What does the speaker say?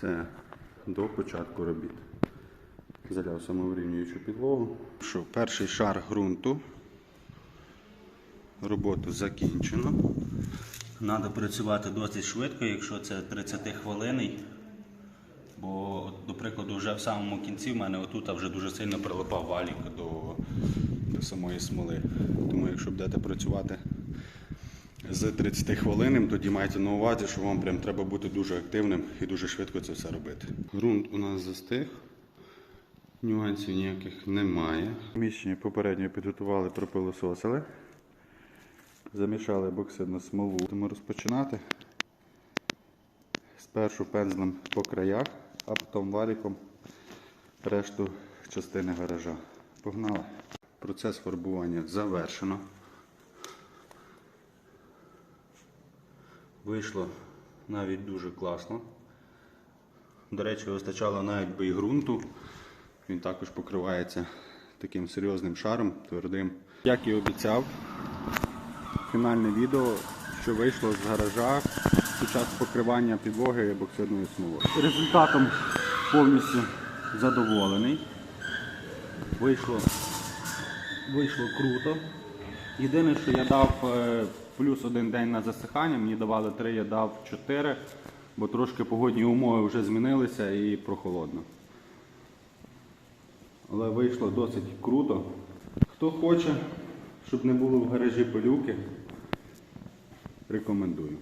Це до початку робіт. Заляв самоврівнюючу підлогу. Що, перший шар ґрунту. Роботу закінчено. Треба працювати досить швидко, якщо це 30 хвилинний. Бо, до прикладу, вже в самому кінці в мене отут вже дуже сильно прилипав валік до, до самої смоли. Тому якщо будете працювати з 30 хвилинним, тоді майте на увазі, що вам прям треба бути дуже активним і дуже швидко це все робити. Ґрунт у нас застиг, нюансів ніяких немає. Міщення попередньо підготували, пропилососили, замішали боксидну смолу. Будемо розпочинати. Спершу пензлем по краях, а потім валіком решту частини гаража. Погнали. Процес фарбування завершено. Вийшло навіть дуже класно. До речі, вистачало навіть би і ґрунту. Він також покривається таким серйозним шаром, твердим. Як і обіцяв, фінальне відео, що вийшло з гаража під час покривання підлоги боксидною смолою. Результатом повністю задоволений. Вийшло, вийшло круто. Єдине, що я дав е, плюс один день на засихання, мені давали три, я дав чотири, бо трошки погодні умови вже змінилися і прохолодно. Але вийшло досить круто. Хто хоче, щоб не було в гаражі пилюки, рекомендую.